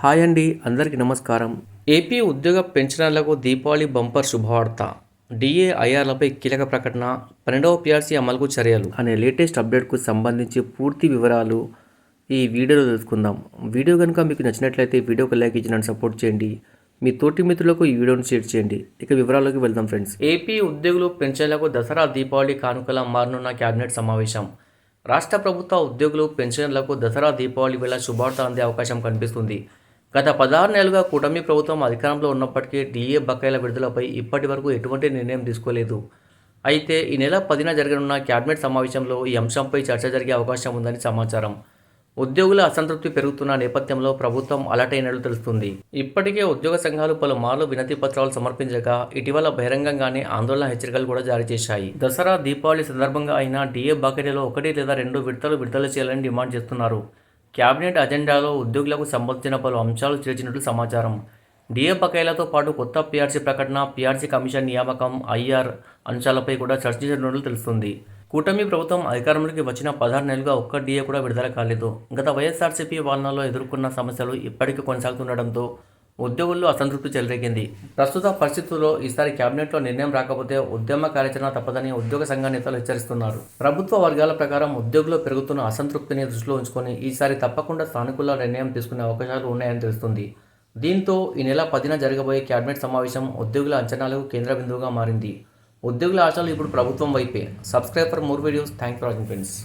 Hi అండి అందరికీ నమస్కారం. ఏపీ ఉద్యోగ పెన్షనర్లకు దీపావళి బంపర్ శుభవార్త. డిఏ ఐఆర్లపై కీలక ప్రకటన పన్నెండవ పిఆర్సీ అమలుకు చర్యలు. అనే లేటెస్ట్ అప్డేట్కు సంబంధించి పూర్తి వివరాలు ఈ వీడియోలో తెలుసుకుందాం. వీడియో కనుక మీకు నచ్చినట్లయితే వీడియోకి లైక్ ఇచ్చి నన్ను సపోర్ట్ చేయండి. మీ తోటి మిత్రులకు ఈ వీడియోను షేర్ చేయండి. ఇక వివరాల్లోకి వెళ్దాం ఫ్రెండ్స్. ఏపీ ఉద్యోగులు పెన్షన్లకు దసరా దీపావళి కానుకల మారనున్న కేబినెట్ సమావేశం. రాష్ట్ర ప్రభుత్వ ఉద్యోగులు పెన్షన్లకు దసరా దీపావళి వేళ శుభార్త అందే అవకాశం కనిపిస్తుంది. గత పదహారు నెలలుగా కూటమి ప్రభుత్వం అధికారంలో ఉన్నప్పటికీ డిఏ బకాయిల విడుదలపై ఇప్పటి వరకు ఎటువంటి నిర్ణయం తీసుకోలేదు. అయితే ఈ నెల పదిన జరగనున్న క్యాబినెట్ సమావేశంలో ఈ అంశంపై చర్చ జరిగే అవకాశం ఉందని సమాచారం. ఉద్యోగుల అసంతృప్తి పెరుగుతున్న నేపథ్యంలో ప్రభుత్వం అలటైనట్లు తెలుస్తుంది. ఇప్పటికే ఉద్యోగ సంఘాలు పలుమార్లు వినతి పత్రాలు సమర్పించగా ఇటీవల బహిరంగంగానే ఆందోళన హెచ్చరికలు కూడా జారీ చేశాయి. దసరా దీపావళి సందర్భంగా అయినా డిఏ బకాయిలలో ఒకటి లేదా రెండు విడతలు విడుదల చేయాలని డిమాండ్ చేస్తున్నారు. కేబినెట్ అజెండాలో ఉద్యోగులకు సంబంధించిన పలు అంశాలు చేర్చినట్లు సమాచారం. డిఏ బకాయిలతో పాటు కొత్త పీఆర్సీ ప్రకటన పీఆర్సీ కమిషన్ నియామకం ఐఆర్ అంశాలపై కూడా చర్చించినట్లు తెలుస్తుంది. కూటమి ప్రభుత్వం అధికారంలోకి వచ్చిన పదహారు నెలలుగా ఒక్క డిఏ కూడా విడుదల కాలేదు. గత వైఎస్ఆర్సీపీ పాలనలో ఎదుర్కొన్న సమస్యలు ఇప్పటికీ కొనసాగుతుండటంతో ఉద్యోగుల్లో అసంతృప్తి చెలరేగింది. ప్రస్తుత పరిస్థితుల్లో ఈసారి కేబినెట్లో నిర్ణయం రాకపోతే ఉద్యమ కార్యాచరణ తప్పదని ఉద్యోగ సంఘ నేతలు హెచ్చరిస్తున్నారు. ప్రభుత్వ వర్గాల ప్రకారం ఉద్యోగుల్లో పెరుగుతున్న అసంతృప్తిని దృష్టిలో ఉంచుకొని ఈసారి తప్పకుండా సానుకూల నిర్ణయం తీసుకునే అవకాశాలు ఉన్నాయని తెలుస్తుంది. దీంతో ఈ నెల పదిన జరగబోయే కేబినెట్ సమావేశం ఉద్యోగుల అంచనాలకు కేంద్ర బిందువుగా మారింది. ఉద్యోగుల ఆశలు ఇప్పుడు ప్రభుత్వం వైపే. Subscribe for more videos. Thank for watching friends.